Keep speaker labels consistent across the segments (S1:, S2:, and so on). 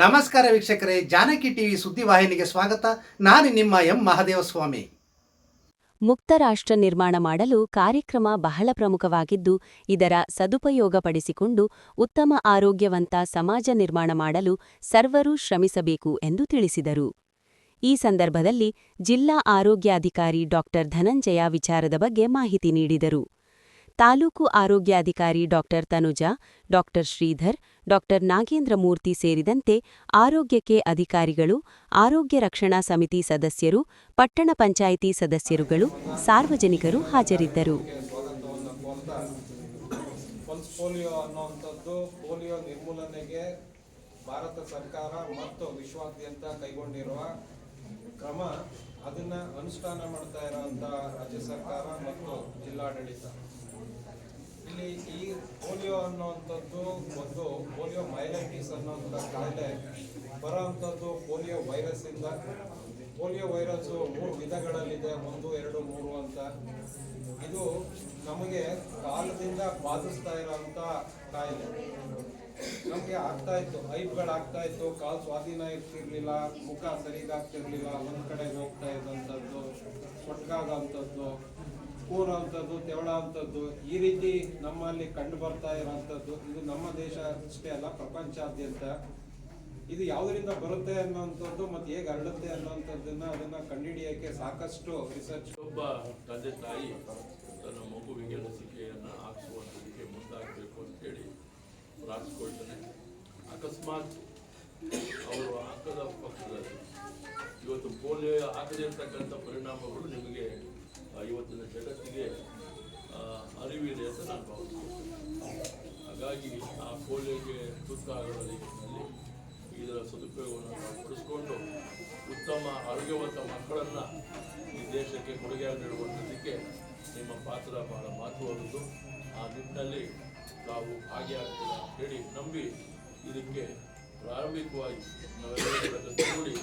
S1: ನಮಸ್ಕಾರ ವೀಕ್ಷಕರೇ, ಜಾನಕಿ ಟಿವಿ ಸುದ್ದಿವಾಹಿನಿಗೆ ಸ್ವಾಗತ. ನಾನು ನಿಮ್ಮ ಎಂ ಮಹದೇವಸ್ವಾಮಿ.
S2: ಮುಕ್ತ ರಾಷ್ಟ್ರ ನಿರ್ಮಾಣ ಮಾಡಲು ಕಾರ್ಯಕ್ರಮ ಬಹಳ ಪ್ರಮುಖವಾಗಿದ್ದು, ಇದರ ಸದುಪಯೋಗಪಡಿಸಿಕೊಂಡು ಉತ್ತಮ ಆರೋಗ್ಯವಂತ ಸಮಾಜ ನಿರ್ಮಾಣ ಮಾಡಲು ಸರ್ವರೂ ಶ್ರಮಿಸಬೇಕು ಎಂದು ತಿಳಿಸಿದರು. ಈ ಸಂದರ್ಭದಲ್ಲಿ ಜಿಲ್ಲಾ ಆರೋಗ್ಯಾಧಿಕಾರಿ ಡಾಕ್ಟರ್ ಧನಂಜಯ ವಿಚಾರದ ಬಗ್ಗೆ ಮಾಹಿತಿ ನೀಡಿದರು. ತಾಲೂಕು ಆರೋಗ್ಯಾಧಿಕಾರಿ doctor Tanuja doctor Shridhar doctor Nagendra Murthy ಸೇರಿದಂತೆ ಆರೋಗ್ಯಕ್ಕೆ ಅಧಿಕಾರಿಗಳು, ಆರೋಗ್ಯ ರಕ್ಷಣಾ ಸಮಿತಿ ಸದಸ್ಯರು, ಪಟ್ಟಣ ಪಂಚಾಯಿತಿ ಸದಸ್ಯರುಗಳು, ಸಾರ್ವಜನಿಕರು ಹಾಜರಿದ್ದರು.
S3: ಪೋಲಿಯೋ ಪೋಲಿಯೋ ನಿರ್ಮೂಲನೆಗೆ ಭಾರತ ಸರ್ಕಾರ ಮತ್ತು ವಿಶ್ವಾದ್ಯಂತ ಕೈಗೊಂಡಿರುವ ಕ್ರಮ, ಅದನ್ನ ಅನುಷ್ಠಾನ ಮಾಡ್ತಾ ಇರೋಂಥ ರಾಜ್ಯ ಸರ್ಕಾರ ಮತ್ತು ಜಿಲ್ಲಾಡಳಿತ. ಇಲ್ಲಿ ಈ ಪೋಲಿಯೋ ಅನ್ನುವಂಥದ್ದು ಒಂದು ಪೋಲಿಯೋ ಮೈಲೈಟಿಸ್ ಅನ್ನೋಂಥ ಕಾಯಿಲೆ ಬರೋವಂಥದ್ದು ಪೋಲಿಯೋ ವೈರಸ್ ಇಂದ. ಪೋಲಿಯೋ ವೈರಸ್ ಮೂರು ವಿಧಗಳಲ್ಲಿದೆ, ಒಂದು, ಎರಡು, ಮೂರು ಅಂತ. ಇದು ನಮಗೆ ಕಾಲದಿಂದ ಬಾಧಿಸ್ತಾ ಇರೋಂಥ ಕಾಯಿಲೆ. ನಮಗೆ ಆಗ್ತಾ ಇತ್ತು ಐಬ್ಗಳಾಗ್ತಾ ಇತ್ತು, ಕಾಲು ಸ್ವಾಧೀನ ಇರ್ತಿರ್ಲಿಲ್ಲ, ಮುಖ ಸರಿಗಾಗ್ತಿರ್ಲಿಲ್ಲ, ಒಂದು ಕಡೆಗೆ ಹೋಗ್ತಾ ಇದ್ದಂಥದ್ದು ಸೊಟ್ಕಾಗೋಂಥದ್ದು ಕೂರೋಂಥದ್ದು ತೆವಳೋಂಥದ್ದು ಈ ರೀತಿ ನಮ್ಮಲ್ಲಿ ಕಂಡು ಬರ್ತಾ ಇರೋಂಥದ್ದು ಇದು ನಮ್ಮ ದೇಶ ಅಷ್ಟೇ ಅಲ್ಲ, ಪ್ರಪಂಚಾದ್ಯಂತ. ಇದು ಯಾವುದರಿಂದ ಬರುತ್ತೆ ಅನ್ನೋಂಥದ್ದು ಮತ್ತೆ ಹೇಗೆ ಹರಡುತ್ತೆ ಅನ್ನೋಂಥದ್ದನ್ನ ಅದನ್ನ ಕಂಡುಹಿಡಿಯಕ್ಕೆ ಸಾಕಷ್ಟು ರಿಸರ್ಚ್
S4: ಒಬ್ಬ ತಂದೆ ತಾಯಿ ತನ್ನ ಮಗುವಿಗೆ ಲಸಿಕೆಯನ್ನು ಹಾಕಿಸುವಂಥದ್ದಕ್ಕೆ ಮುಂದಾಗಬೇಕು ಅಂತೇಳಿ ಪ್ರಾರ್ಥಿಸ್ಕೊಳ್ತಾನೆ. ಅಕಸ್ಮಾತ್ ಅವರು ಹಾಕದ ಪಕ್ಷದಲ್ಲಿ ಇವತ್ತು ಪೋಲಿಯೋ ಹಾಕದೇ ಇರ್ತಕ್ಕಂಥ ಪರಿಣಾಮಗಳು ನಿಮಗೆ ಆ, ಇವತ್ತಿನ ಜಗತ್ತಿಗೆ ಆ, ಅರಿವಿದೆ ಅಂತ ನಾನು ಭಾವಿಸ್ತೀನಿ ಹಾಗಾಗಿ ಪೋಲಿಯೋಗೆ ನಿಟ್ಟಿನಲ್ಲಿ ಇದರ ಸದುಪಯೋಗವನ್ನು ನಾವು ಪಡಿಸ್ಕೊಂಡು ಉತ್ತಮ ಆರೋಗ್ಯವಂತ ಮಕ್ಕಳನ್ನು ಈ ದೇಶಕ್ಕೆ ಕೊಡುಗೆಯಾಗಿ ನೀಡುವಂಥದ್ದಕ್ಕೆ ನಿಮ್ಮ ಪಾತ್ರ ಬಹಳ ಮಹತ್ವವಾದದ್ದು. ಆ ನಿಟ್ಟಿನಲ್ಲಿ ತಾವು ಭಾಗಿಯಾಗ್ತೀರ ಹೇಳಿ ನಂಬಿ ಇದಕ್ಕೆ ಪ್ರಾರಂಭಿಕವಾಗಿ ನಾವೆಲ್ಲರೂ ಜೊತೆಗೂಡಿ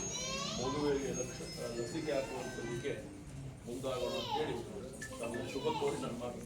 S4: ಮಗುವಿಗೆ ಲಕ್ಷ, ಲಸಿಕೆ ಹಾಕುವಂಥದ್ದಕ್ಕೆ ಮುಂದಾಗೋಣ ಅಂತೇಳಿ ತಮ್ಮ ಶುಭ ಕೋರಿ ನನ್ನ ಮಾತು